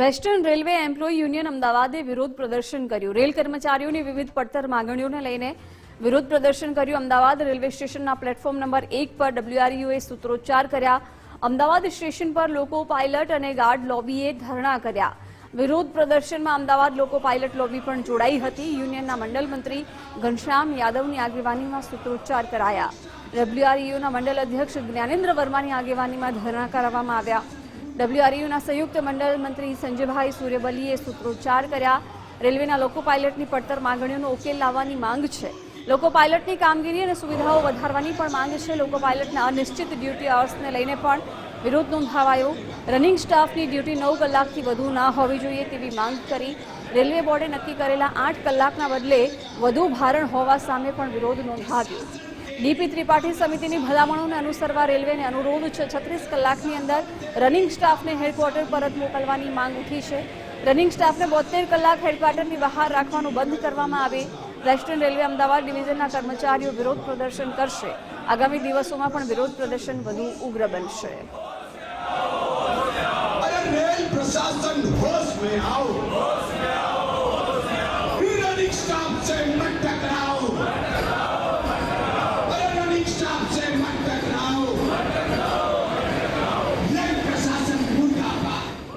Western railway employee union અમદાવાદે વિરોધ પ્રદર્શન કર્યું. રેલ કર્મચારીઓની વિવિધ પડતર માંગણીઓને લઈને વિરોધ પ્રદર્શન કર્યું. અમદાવાદ રેલવે સ્ટેશનના પ્લેટફોર્મ નંબર એક પર ડબ્લ્યુઆરયુએ સૂત્રોચ્ચાર કર્યા. અમદાવાદ સ્ટેશન પર લોકો પાયલટ અને ગાર્ડ લોબીએ ધરણા કર્યા. વિરોધ પ્રદર્શનમાં અમદાવાદ લોકો પાયલટ લોબી પણ જોડાઈ હતી. યુનિયનના મંડળ મંત્રી ઘનશ્યામ યાદવની આગેવાનીમાં સૂત્રોચ્ચાર કરાયા. ડબ્લ્યુઆરયુના મંડળ અધ્યક્ષ જ્ઞાનેન્દ્ર વર્માની આગેવાનીમાં ધરણા કરવામાં આવ્યા. ડબ્લ્યુઆરયુના સંયુક્ત મંડળ મંત્રી સંજયભાઈ સૂર્યબલીએ સૂત્રોચ્ચાર કર્યા. રેલવેના લોકો પાયલટની પડતર માંગણીઓનો ઉકેલ લાવવાની માંગ છે. લોકો પાયલટની કામગીરી અને સુવિધાઓ વધારવાની પણ માંગ છે. લોકો પાયલટના અનિશ્ચિત ડ્યુટી અવર્સને લઈને પણ વિરોધ નોંધાવાયો. રનિંગ સ્ટાફની ડ્યુટી નવ કલાકથી વધુ ના હોવી જોઈએ તેવી માંગ કરી. રેલવે બોર્ડે નક્કી કરેલા આઠ કલાકના બદલે વધુ ભારણ હોવા સામે પણ વિરોધ નોંધાવ્યો. ડીપી ત્રિપાઠી સમિતિની ભલામણોને અનુસરવા રેલવેને અનુરોધ છે. છત્રીસ કલાકની અંદર રનિંગ સ્ટાફને હેડક્વાર્ટર પરત મોકલવાની માંગ ઉઠી છે. રનિંગ સ્ટાફને બોતેર કલાક હેડક્વાર્ટરની બહાર રાખવાનું બંધ કરવામાં આવે. વેસ્ટર્ન રેલવે અમદાવાદ ડિવિઝનના કર્મચારીઓ વિરોધ પ્રદર્શન કરશે. આગામી દિવસોમાં પણ વિરોધ પ્રદર્શન વધુ ઉગ્ર બનશે.